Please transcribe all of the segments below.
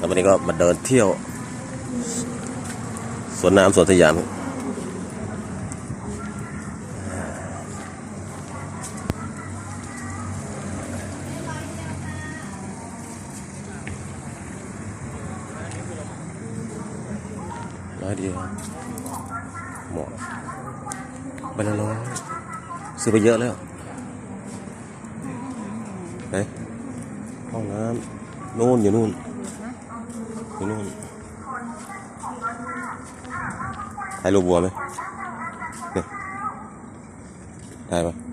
แล้ววันนี้ก็มาเดินเที่ยว สวนน้ำสวนสยามครับร้อยเดียวหมาะใบละร้อยซื้อไปเยอะแล้วไหนห้องน้ำนู่นอยู่นู่น อยู่นู่นถ่ายรูปวัวไหมนี่ยถ่ายปะอะ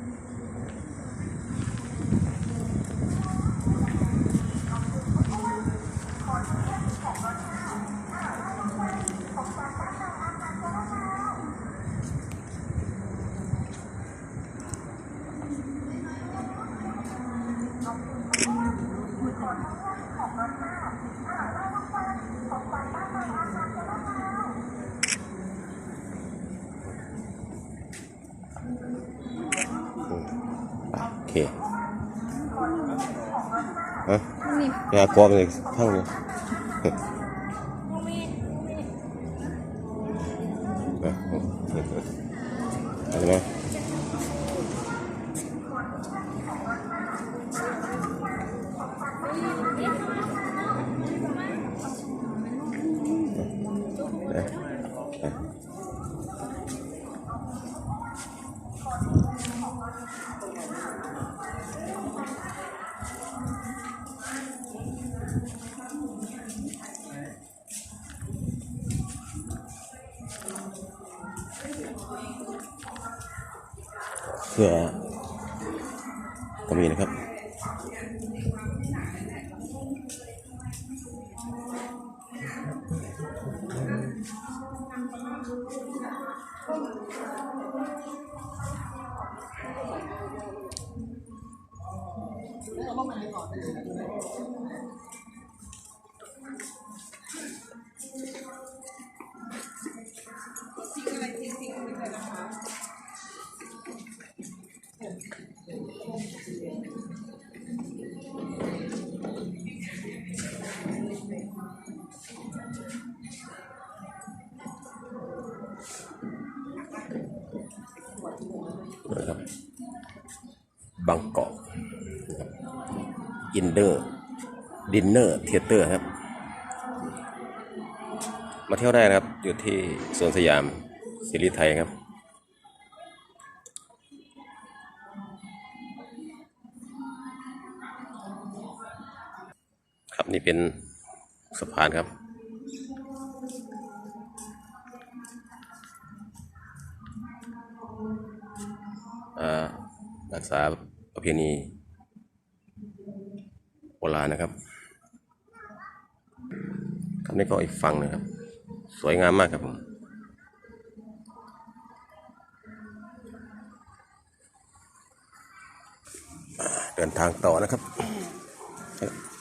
โอเคฮะยากรอบเลยทั้งเลยอะไรไห เสื้อก็มีนะครับนะ อินเดอร์ดินเนอร์เทเตอร์ครับ มาเที่ยวได้นะครับ อยู่ที่สวนสยามสิริไทยครับครับนี่เป็นสะพานครับอ่ารักษาประเพณี โบราณนะครับครับนี่ก็อีกฝั่งหนะครับ สวยงามมากครับผมอ่าเดินทางต่อนะครับ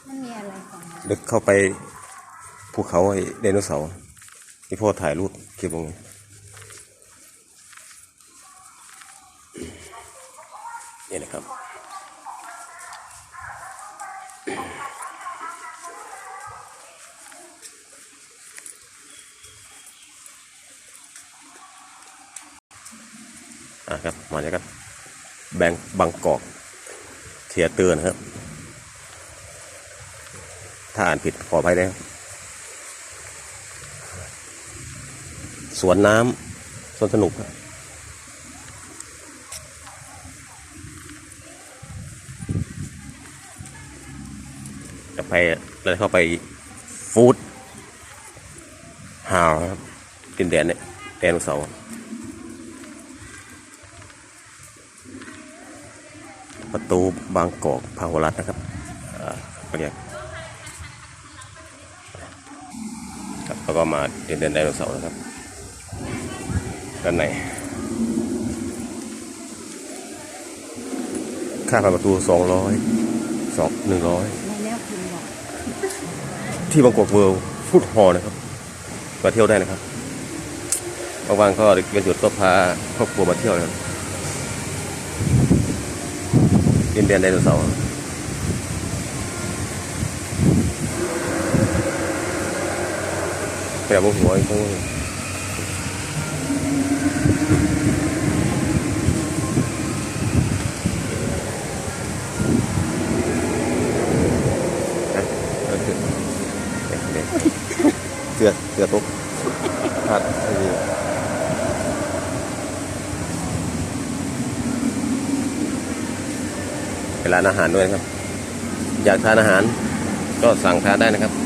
มันมีอะไรของมันลึกเข้าไปภูเขาไอ้ไดโนเสาร์ที่พ่อถ่ายรูปคลิปลงไงนี่นะครับ อะครับมาจากครับแบงบางกอกเทียเตอนะครับ ถ้าอ่านผิดขออภัยนะครับสวนน้ำสวนสนุกครับจะไปเราจะเข้าไปฟู้ดฮาวครับดินแดนเนี่ยแดนเสาร์ ประตูบางกอกพาหุรัตนะครับเรียกครับแล้วก็มาเดินเดินไดโนเสาร์นะครับ ด้านในค่าผ่านประตูสองร้อยสองหนึ่งร้อยที่บางกอกเวิลด์ฟูดฮอลล์นะครับ มาเที่ยวได้นะครับบางๆก็เป็นจุดก็พาครอบครัวมาเที่ยวนะครับ ดินแดนไดโนเสาร์แบบหัวอีกทั้งนึงนะเออคือเนี่ยเขียเสือเสือตุ๊กพลาดไอ้ เป็นร้านอาหารด้วยนะครับ อยากทานอาหารก็สั่งทานได้นะครับนะครับ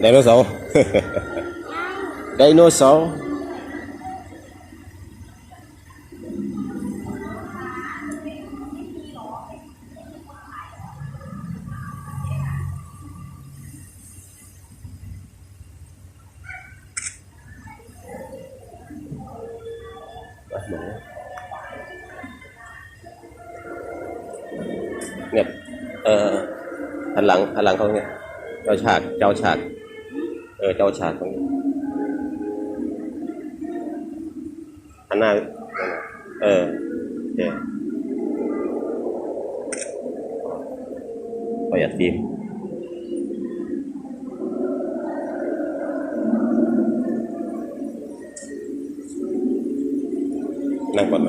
ไดโนเสาร์ไดโนเสาร์อะหมูเนี่ยเอ่อ หันหลังหันหลังเขาเนี่ยเจ้าฉากเจ้าฉากเออเจ้าฉากตรงนี้หันหน้าเออโอเคประหยัดฟิล์มนั่งก่อนไหม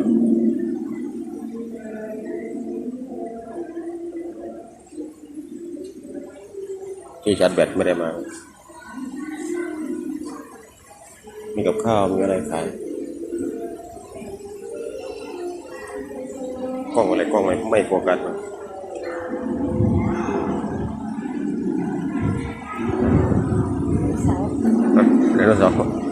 ที่ชาร์จแบตไม่ได้มา มีกับข้าวมีอะไรขายกล้องอะไรกล้องอะไรไม่โฟกัสมาเสาอะไดโนเสาร์